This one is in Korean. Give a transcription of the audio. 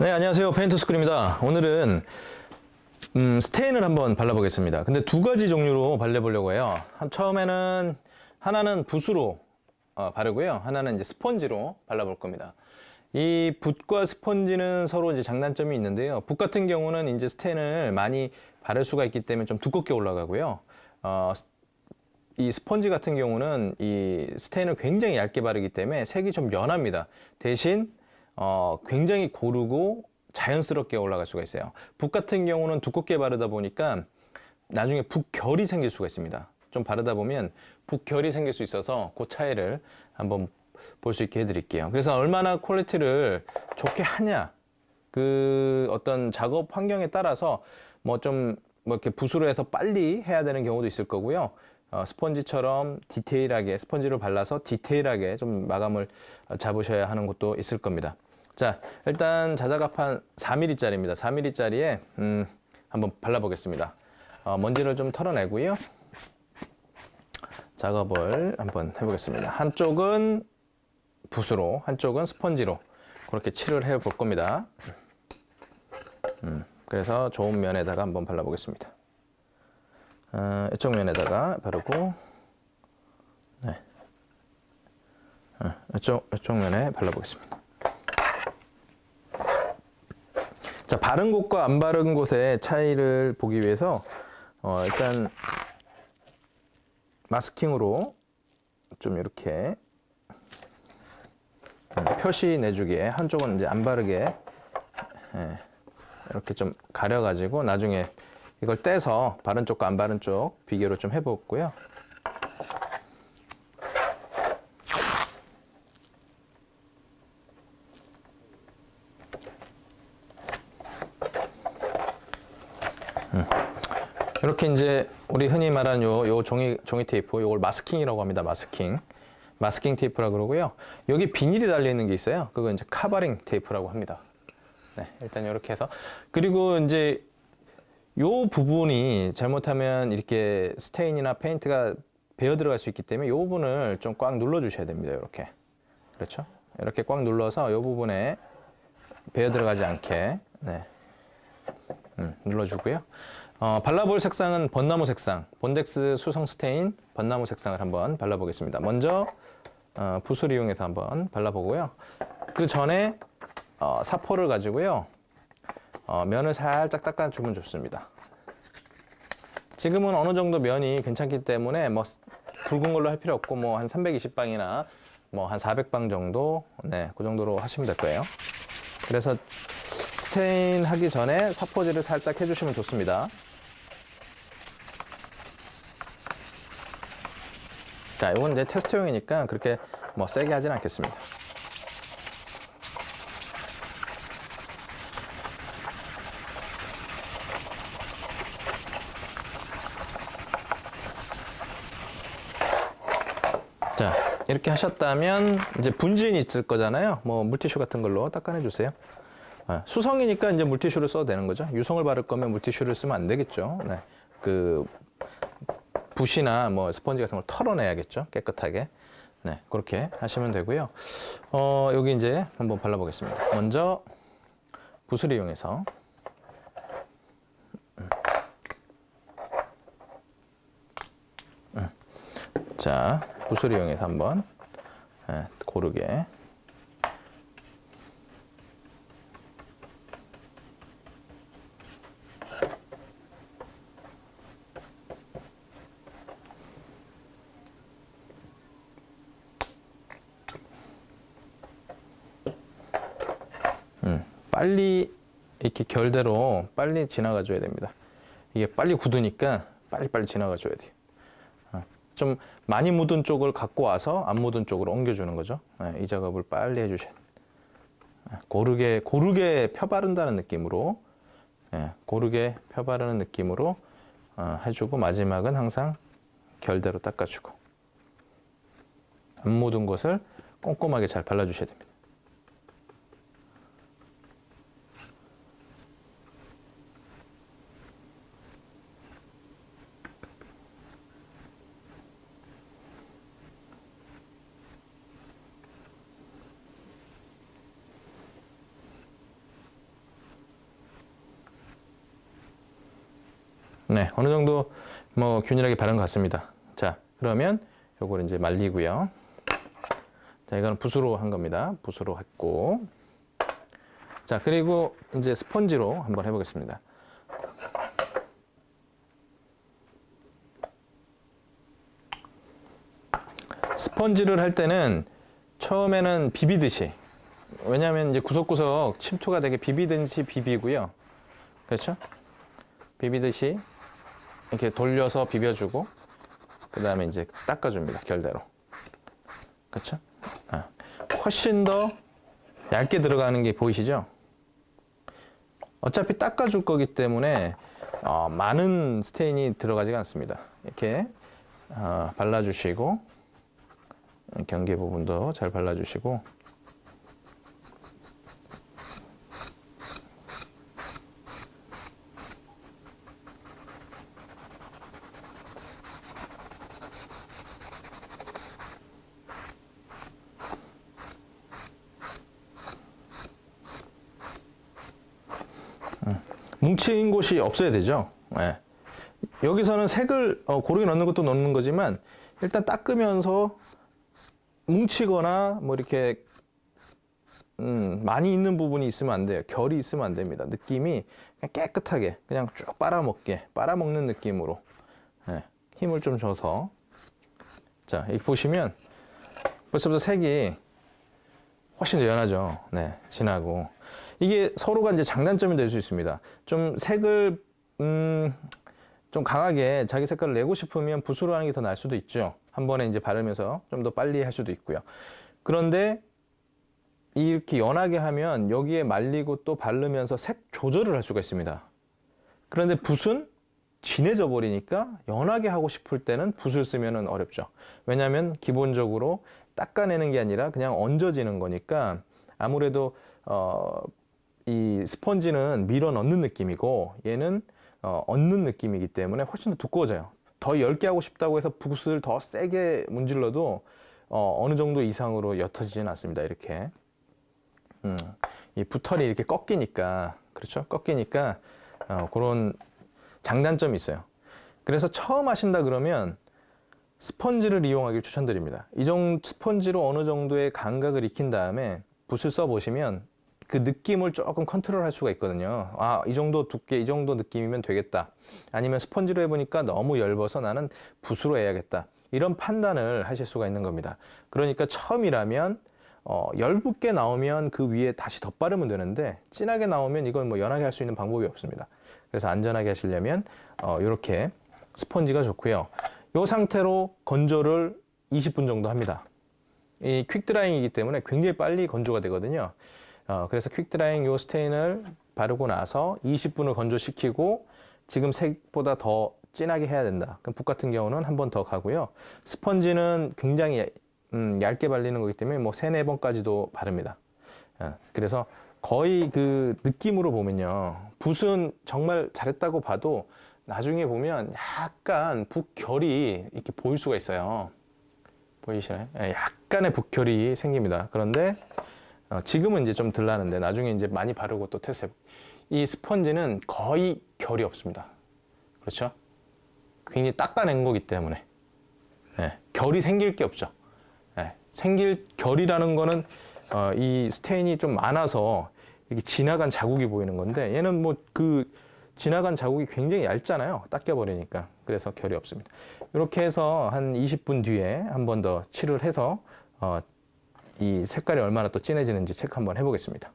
네, 안녕하세요. 페인트 스쿨입니다. 오늘은 음, 스테인을 한번 발라보겠습니다. 근데 두 가지 종류로 발라보려고 해요. 한- 처음에는 하나는 붓으로 어, 바르고요. 하나는 이제 스펀지로 발라볼 겁니다. 이 붓과 스펀지는 서로 이제 장단점이 있는데요. 붓 같은 경우는 이제 스테인을 많이 바를 수가 있기 때문에 좀 두껍게 올라가고요. 어, 이 스펀지 같은 경우는 이 스테인을 굉장히 얇게 바르기 때문에 색이 좀 연합니다. 대신 어, 굉장히 고르고 자연스럽게 올라갈 수가 있어요. 붓 같은 경우는 두껍게 바르다 보니까 나중에 붓결이 생길 수가 있습니다. 좀 바르다 보면 붓결이 생길 수 있어서 그 차이를 한번 볼 수 있게 해드릴게요. 그래서 얼마나 퀄리티를 좋게 하냐, 그 어떤 작업 환경에 따라서 뭐좀뭐 이렇게 붓으로 해서 빨리 해야 되는 경우도 있을 거고요. 어, 스펀지처럼 디테일하게 스펀지로 발라서 디테일하게 좀 마감을 어, 잡으셔야 하는 것도 있을 겁니다. 자, 일단 자작합한 4mm짜리입니다. 4mm짜리에 음, 한번 발라보겠습니다. 어, 먼지를 좀 털어내고요. 작업을 한번 해보겠습니다. 한쪽은 붓으로, 한쪽은 스펀지로 그렇게 칠을 해 볼 겁니다. 음, 그래서 좋은 면에다가 한번 발라보겠습니다. 어, 이쪽 면에다가 바르고, 네. 어, 이쪽, 이쪽 면에 발라보겠습니다. 자, 바른 곳과 안 바른 곳의 차이를 보기 위해서, 어, 일단, 마스킹으로 좀 이렇게 음, 표시 내주기에 한쪽은 이제 안 바르게 예, 이렇게 좀 가려가지고 나중에 이걸 떼서 바른 쪽과 안 바른 쪽 비교를 좀 해보고요. 음. 이렇게 이제 우리 흔히 말하는 요, 요 종이, 종이 테이프, 요걸 마스킹이라고 합니다. 마스킹. 마스킹 테이프라 그러고요. 여기 비닐이 달려있는 게 있어요. 그거 이제 카버링 테이프라고 합니다. 네, 일단 이렇게 해서. 그리고 이제 요 부분이 잘못하면 이렇게 스테인이나 페인트가 배어 들어갈 수 있기 때문에 요 부분을 좀 꽉 눌러 주셔야 됩니다. 이렇게. 그렇죠? 이렇게 꽉 눌러서 요 부분에 배어 들어가지 않게 네. 음, 눌러주고요. 어, 발라볼 색상은 벚나무 색상, 본덱스 수성 스테인 벚나무 색상을 한번 발라보겠습니다. 먼저 어, 붓을 이용해서 한번 발라보고요. 그 전에 어, 사포를 가지고요. 어, 면을 살짝 닦아주면 좋습니다. 지금은 어느 정도 면이 괜찮기 때문에 뭐 굵은 걸로 할 필요 없고 뭐 한 320방이나 뭐 한 400방 정도 네, 그 정도로 하시면 될 거예요. 그래서 스테인 하기 전에 사포질을 살짝 해주시면 좋습니다. 자, 이건 이제 테스트용이니까 그렇게 뭐 세게 하진 않겠습니다. 자, 이렇게 하셨다면 이제 분진이 있을 거잖아요. 뭐 물티슈 같은 걸로 닦아내 주세요. 아, 수성이니까 이제 물티슈를 써도 되는 거죠. 유성을 바를 거면 물티슈를 쓰면 안 되겠죠. 네. 그 붓이나 뭐 스펀지 같은 걸 털어내야겠죠. 깨끗하게. 네, 그렇게 하시면 되고요. 어, 여기 이제 한번 발라보겠습니다. 먼저 붓을 이용해서 음. 자, 붓을 이용해서 한번 예, 고르게 빨리 이렇게 결대로 빨리 지나가 줘야 됩니다. 이게 빨리 굳으니까 빨리빨리 지나가 줘야 돼요. 어, 좀 많이 묻은 쪽을 갖고 와서 안 묻은 쪽으로 옮겨주는 거죠. 네, 이 작업을 빨리 해주셔야 돼요. 네, 고르게, 고르게 펴바른다는 느낌으로, 네, 고르게 펴바르는 느낌으로 어, 해주고 마지막은 항상 결대로 닦아주고 안 묻은 곳을 꼼꼼하게 잘 발라주셔야 됩니다. 네, 어느 정도 뭐 균일하게 바른 것 같습니다. 자, 그러면 요거를 이제 말리고요. 자, 이거는 붓으로 한 겁니다. 붓으로 했고. 자, 그리고 이제 스펀지로 한번 해보겠습니다. 스펀지를 할 때는 처음에는 비비듯이 왜냐하면 이제 구석구석 침투가 되게 비비듯이 비비고요. 그렇죠? 비비듯이 이렇게 돌려서 비벼주고 그 다음에 이제 닦아줍니다. 결대로. 그렇죠? 아, 훨씬 더 얇게 들어가는 게 보이시죠? 어차피 닦아줄 거기 때문에 어, 많은 스테인이 들어가지가 않습니다. 이렇게 어, 발라주시고 경계 부분도 잘 발라주시고 뭉친 곳이 없어야 되죠. 예. 여기서는 색을 어, 고르게 넣는 것도 넣는 거지만 일단 닦으면서 뭉치거나 뭐 이렇게 음, 많이 있는 부분이 있으면 안 돼요. 결이 있으면 안 됩니다. 느낌이 그냥 깨끗하게 그냥 쭉 빨아먹게 빨아먹는 느낌으로 예, 힘을 좀 줘서 자 여기 보시면 벌써부터 색이 훨씬 더 연하죠. 네, 진하고 이게 서로가 이제 장단점이 될 수 있습니다. 좀 색을 음, 좀 강하게 자기 색깔을 내고 싶으면 붓으로 하는 게 더 나을 수도 있죠. 한 번에 이제 바르면서 좀 더 빨리 할 수도 있고요. 그런데 이렇게 연하게 하면 여기에 말리고 또 바르면서 색 조절을 할 수가 있습니다. 그런데 붓은 진해져 버리니까 연하게 하고 싶을 때는 붓을 쓰면 어렵죠. 왜냐하면 기본적으로 닦아내는 게 아니라 그냥 얹어지는 거니까 아무래도 어, 이 스펀지는 밀어 넣는 느낌이고 얘는 어, 얹는 느낌이기 때문에 훨씬 더 두꺼워져요. 더 얇게 하고 싶다고 해서 붓을 더 세게 문질러도 어, 어느 정도 이상으로 옅어지진 않습니다. 이렇게 음, 이 붓털이 이렇게 꺾이니까 그렇죠? 꺾이니까 어, 그런 장단점이 있어요. 그래서 처음 하신다 그러면 스펀지를 이용하길 추천드립니다. 이 정도 스펀지로 어느 정도의 감각을 익힌 다음에 붓을 써 보시면 그 느낌을 조금 컨트롤 할 수가 있거든요. 아, 이 정도 두께, 이 정도 느낌이면 되겠다. 아니면 스펀지로 해보니까 너무 얇아서 나는 붓으로 해야겠다. 이런 판단을 하실 수가 있는 겁니다. 그러니까 처음이라면 어, 얇게 나오면 그 위에 다시 덧바르면 되는데 진하게 나오면 이건 뭐 연하게 할 수 있는 방법이 없습니다. 그래서 안전하게 하시려면 어, 이렇게 스펀지가 좋고요. 이 상태로 건조를 20분 정도 합니다. 이 퀵드라잉이기 때문에 굉장히 빨리 건조가 되거든요. 어, 그래서 퀵드라잉 요 스테인을 바르고 나서 20분을 건조시키고 지금 색보다 더 진하게 해야 된다. 그럼 붓 같은 경우는 한 번 더 가고요. 스펀지는 굉장히 음, 얇게 발리는 거기 때문에 뭐 세네 번까지도 바릅니다. 어, 그래서 거의 그 느낌으로 보면요. 붓은 정말 잘했다고 봐도 나중에 보면 약간 붓결이 이렇게 보일 수가 있어요. 보이시나요? 예, 약간의 붓결이 생깁니다. 그런데 어, 지금은 이제 좀 덜 나는데 나중에 이제 많이 바르고 또 테스트. 이 스펀지는 거의 결이 없습니다. 그렇죠? 굉장히 닦아낸 거기 때문에 예, 결이 생길 게 없죠. 예, 생길 결이라는 거는 어, 이 스테인이 좀 많아서 이렇게 지나간 자국이 보이는 건데 얘는 뭐그 지나간 자국이 굉장히 얇잖아요. 닦여버리니까. 그래서 결이 없습니다. 이렇게 해서 한 20분 뒤에 한 번 더 칠을 해서 어, 이 색깔이 얼마나 또 진해지는지 체크 한번 해보겠습니다.